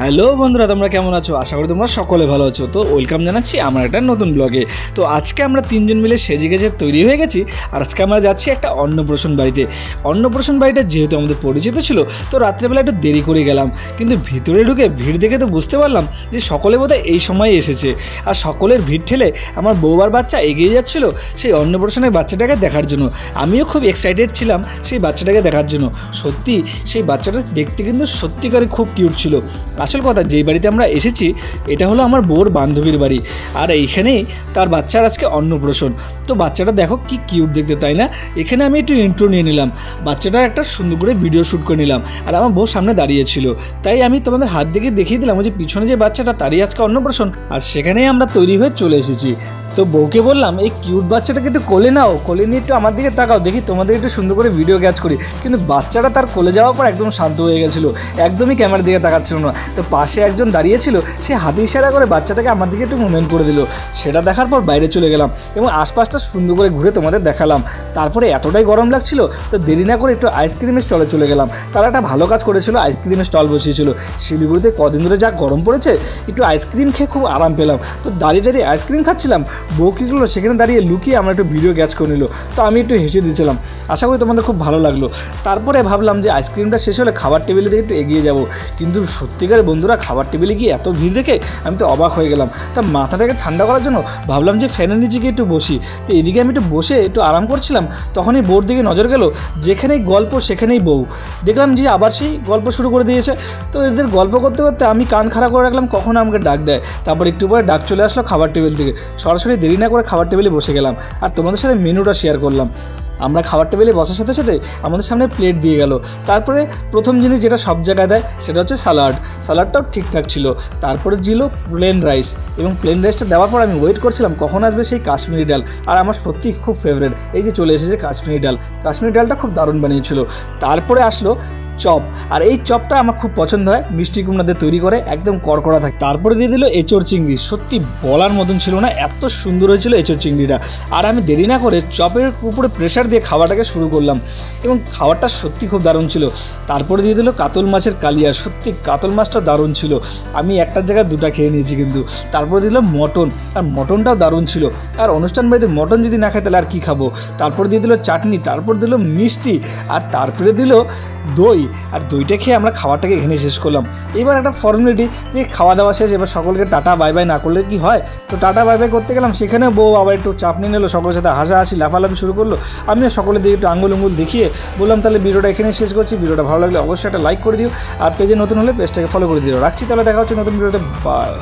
Hello বন্ধুরা, তোমরা কেমন আছো? আশা করি তোমরা সকলে ভালো আছো। তো ওয়েলকাম জানাচ্ছি আমার একটা নতুন ব্লগে। তো আজকে আমরা তিনজন মিলে সেজে গেছে তৈরি হয়ে গেছি আর আজকে আমরা যাচ্ছি একটা অন্নপ্রাশন বাড়িতে। অন্নপ্রাশন বাড়িটা যেহেতু আমাদের পরিচিত ছিল, তো রাত্রেবেলা একটু দেরি করে গেলাম। কিন্তু ভিতরে ঢুকে ভিড় দেখে তো বুঝতে পারলাম যে সকলে বোধহয় এই সময় এসেছে। আর সকলের ভিড় ঠেলে আমার বউবার বাচ্চা এগিয়ে যাচ্ছিল সেই অন্নপ্রাশনের বাচ্চাটাকে দেখার জন্য। আমিও খুব এক্সাইটেড ছিলাম সেই বাচ্চাটাকে দেখার জন্য। সত্যি, সেই বাচ্চাটা দেখতে কিন্তু সত্যিকারে খুব কিউট ছিল। আসল কথা, যেই বাড়িতে আমরা এসেছি, এটা হলো আমার বউর বান্ধবীর বাড়ি। আর এইখানেই তার বাচ্চার আজকে অন্নপ্রাশন। তো বাচ্চাটা দেখো কি কিউট দেখতে, তাই না? এখানে আমি একটু ইন্ট্রো নিয়ে নিলাম। বাচ্চাটার একটা সুন্দর করে ভিডিও শ্যুট করে নিলাম। আর আমার বউ সামনে দাঁড়িয়েছিল তাই আমি তোমাদের হাত দেখে দেখিয়ে দিলাম যে পিছনে যে বাচ্চাটা, তারই আজকে অন্নপ্রাশন। আর সেখানেই আমরা তৈরি হয়ে চলে এসেছি। তো বউকে বললাম, এই কিউট বাচ্চাটাকে একটু কোলে নাও, কোলে নিয়ে একটু আমার দিকে তাকাও, দেখি তোমাদের একটু সুন্দর করে ভিডিও ক্যাচ করি। কিন্তু বাচ্চাটা তার কোলে যাওয়ার পর একদম শান্ত হয়ে গেছিল, একদমই ক্যামেরার দিকে তাকাচ্ছিল না। তো পাশে একজন দাঁড়িয়েছিল সে হাতে ইশারা করে বাচ্চাটাকে আমার দিকে একটু মুভমেন্ট করে দিল। সেটা দেখার পর বাইরে চলে গেলাম এবং আশপাশটা সুন্দর করে ঘুরে তোমাদের দেখালাম। তারপরে এতটাই গরম লাগছিল, তো দেরি না করে একটু আইসক্রিমের স্টলে চলে গেলাম। তারা একটা ভালো কাজ করেছিল আইসক্রিমের স্টল বসিয়েছিল। শিলিগুড়িতে কদিন ধরে যা গরম পড়েছে, একটু আইসক্রিম খেয়ে খুব আরাম পেলাম। তো দাঁড়িয়ে দাঁড়িয়ে আইসক্রিম খাচ্ছিলাম বউ কী করল সেখানে দাঁড়িয়ে লুকিয়ে আমরা একটু ভিডিও গ্যাচ করে নিল। তো আমি একটু হেসে দিয়েছিলাম। আশা করি তোমাদের খুব ভালো লাগল। তারপরে ভাবলাম যে আইসক্রিমটা শেষ হলে খাবার টেবিলে দিয়ে একটু এগিয়ে যাব। কিন্তু সত্যিকারের বন্ধুরা, খাবার টেবিলে গিয়ে এত ভিড় দেখে আমি তো অবাক হয়ে গেলাম। তা মাথাটাকে ঠান্ডা করার জন্য ভাবলাম যে ফ্যানের নিচে গিয়ে একটু বসি। তো এদিকে আমি একটু বসে একটু আরাম করছিলাম। তখনই বউর দিকে নজর গেল, যেখানেই গল্প সেখানেই বউ। দেখলাম যে আবার সেই গল্প শুরু করে দিয়েছে। তো এদের গল্প করতে করতে আমি কান খাড়া করে রাখলাম, কখন আমাকে ডাক দেয়। তারপর একটু পরে ডাক চলে আসলো খাবার টেবিল থেকে। সরাসরি দেরি না করে খাবার টেবিলে বসে গেলাম। আর তোমাদের সাথে মেনুটা শেয়ার করলাম। আমরা খাবার টেবিলে বসার সাথে সাথে আমাদের সামনে প্লেট দিয়ে গেল। তারপরে প্রথম জিনিস যেটা সব জায়গায় দেয়, সেটা হচ্ছে স্যালাড স্যালাডটাও ঠিকঠাক ছিল। তারপরে ছিল প্লেন রাইস এবং প্লেন রাইসটা দেওয়ার পর আমি ওয়েট করছিলাম, কখন আসবে সেই কাশ্মীরি ডাল। আর আমার সত্যি খুব ফেভারেট এই যে চলে এসেছে কাশ্মীরি ডাল। কাশ্মীরি ডালটা খুব দারুণ বানিয়েছিল। তারপরে আসলো চপ। আর এই চপটা আমার খুব পছন্দ হয়, মিষ্টি কুমড়াদের তৈরি করে একদম কড়কড়া থাকে। তারপরে দিয়ে দিল এঁচড় চিংড়ি। সত্যি বলার মতন ছিল না, এত সুন্দর হয়েছিল এঁচড় চিংড়িটা। আর আমি দেরি না করে চপের উপরে প্রেশার দিয়ে খাওয়াটাকে শুরু করলাম। এবং খাবারটা সত্যি খুব দারুণ ছিল। তারপরে দিয়ে দিল কাতল মাছের কালিয়া সত্যি কাতল মাছটা দারুণ ছিল। আমি একটার জায়গায় দুটা খেয়ে নিয়েছি কিন্তু। তারপরে দিল মটন, আর মটনটাও দারুণ ছিল। আর অনুষ্ঠান বাড়িতে মটন যদি না খাই তাহলে আর কী খাব? তারপরে দিয়ে দিল চাটনি, তারপর দিল মিষ্টি, আর তারপরে দিল দই। আর দইটা খেয়ে আমরা খাবারটাকে এখানে শেষ করলাম। এবার একটা ফর্মালিটি যে খাওয়া দাওয়া শেষ, এবার সকলকে টাটা বাই বাই না করলে কি হয়? তো টাটা বাই বাই করতে গেলাম সেখানে বউ আবার একটু চাপ নিয়ে নিলো, সকলের সাথে হাসাহাসি, লাফালাফি শুরু করল। আমিও সকলের দিকে একটু আঙ্গুল উঙ্গুল দেখিয়ে বললাম, তাহলে ভিডিওটা এখানে শেষ করছি, ভিডিওটা ভালো লাগলে অবশ্যই একটা লাইক করে দিও, আর পেজে নতুন হলে পেজটাকে ফলো করে দিও। রাখছি, তাহলে দেখা হচ্ছে নতুন ভিডিওতে বাই